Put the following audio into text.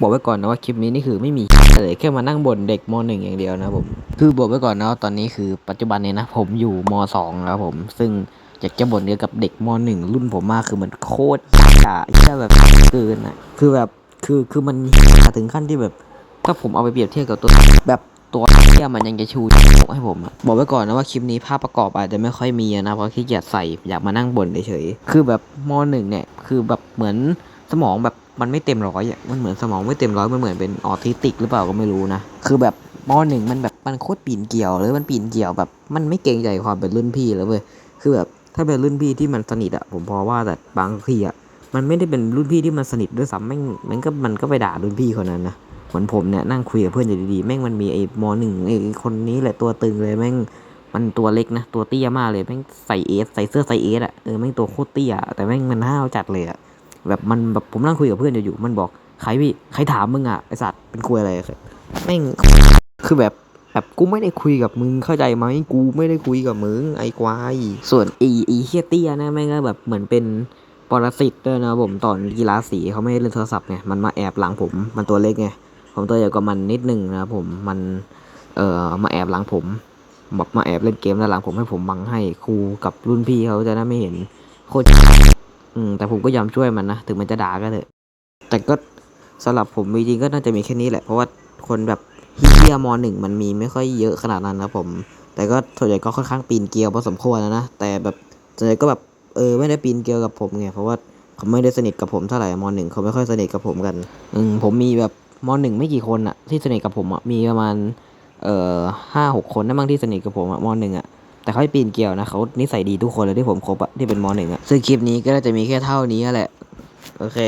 บอกไว้ก่อนนะว่าคลิปนี้นี่คือไม่มีเลยแค่มานั่งบ่นเด็กมหนึ่งอย่างเดียวนะผมคือบอกไว้ก่อนนะตอนนี้คือปัจจุบันเนี้นะผมอยู่มสองแล้วผม ซึ่งอยากจะบ่นเกี่ยวกับเด็กมหนึ่งรุ่นผมมากคือมันโคตรอะแค่แบบเกินอะคือแบบคือคือมันถึงขั้นที่แบบ ถ้าผมเอาไปเปรียบเทียบกับตัวแบบตัวเที่ยมันยังจะชูให้ผมบอกไว้ก่อนนะว่าคลิปนี้ภาพประกอบอาจจะไม่ค่อยมีนะเพราะขี้เกียจใส่อยากมานั่งบ่นเฉยๆคือแบบมหนึ่งเนี่ยคือแบบเหมือนสมองแบบ มันไม่เต็มร้อยอะมันเหมือนสมองไม่เต็มร้อยมันเหมือนเป็นออทิสติกหรือเปล่าก็ไม่รู้นะคือแบบมหนึ่งมันแบบมันโคตรปีนเกี่ยวเลยมันปีนเกี่ยวแบบ มันไม่เกรงใจความเป็นรุ่นพี่เลยเว้ยคือแบบถ้าเป็นรุ่นพี่ที่มันสนิทอะผมพอว่าแต่บางทีอะมันไม่ได้เป็นรุ่นพี่ที่มันสนิทด้วยซ้ำแม่งมันก็มันก็ไปด่ารุ่นพี่คนนั้นนะเหมือนผมเนี่ยนั่งคุยกับเพื่อนอยู่ดีๆแม่งมันมีไอ้มหนึ่งไอ้คนนี้แหละตัวตึงเลยแม่งมันตัวเล็กนะตัวเตี้ยมากเลยแม่งใส่เอสใส่เสื้อไซเอสอะเออแม่งตัวโคตรเตี้ยแต่แม่งมันห้าวจัดเลยอะ แบบมันแบบผมนั่งคุยกับเพื่อนอยู่ๆมันบอกใครพี่ใครถามมึงอะไอสัตว์เป็นคุยอะไรอะแม่งคือแบบแบบกูไม่ได้คุยกับมึงเข้าใจไหมกูไม่ได้คุยกับมึงไอ้ควายส่วนอีอีเฮียเตี้ยนะแม่งก็แบบเหมือนเป็นปรสิตด้วยนะผมตอนกีฬาสีเขาไม่เล่นโทรศัพท์ไงมันมาแอบหลังผมมันตัวเล็กไงผมตัวใหญ่กว่ามันนิดนึงนะครับผมมันเอ่อมาแอบหลังผมแบบมาแอบเล่นเกมด้านหลังผมให้ผมบังให้ครูกับรุ่นพี่เขาจะได้ไม่เห็นโคตร อืมแต่ผมก็ยอมช่วยมันนะถึงมันจะด่าก็เถอะ แต่ก็สำหรับผมจริงๆก็น่าจะมีแค่นี้แหละเพราะว่าคนแบบเฮียมหนึ่งมันมีไม่ค่อยเยอะขนาดนั้นนะผม แต่ก็ส่วนใหญ่ก็ค่อนข้างปีนเกลียวพอสมควรนะนะแต่แบบส่วนใหญ่ก็แบบเออไม่ได้ปีนเกลียวกับผมไงเพราะว่าเขาไม่ได้สนิทกับผมเท่าไหร่มหนึ่งเขาไม่ค่อยสนิทกับผมกันอืมผมมีแบบมหนึ่งไม่กี่คนอะที่สนิทกับผมอะมีประมาณเอ่อห้าหกคนนั่นบางที่สนิทกับผมอะมหนึ่งอะ แต่เขาไม่ปีนเกลียวนะเขานิสัยดีทุกคนเลยที่ผมคบอะที่เป็นมหนึ่งอะซึ่งคลิปนี้ก็น่าจะมีแค่เท่านี้แหละ โอเค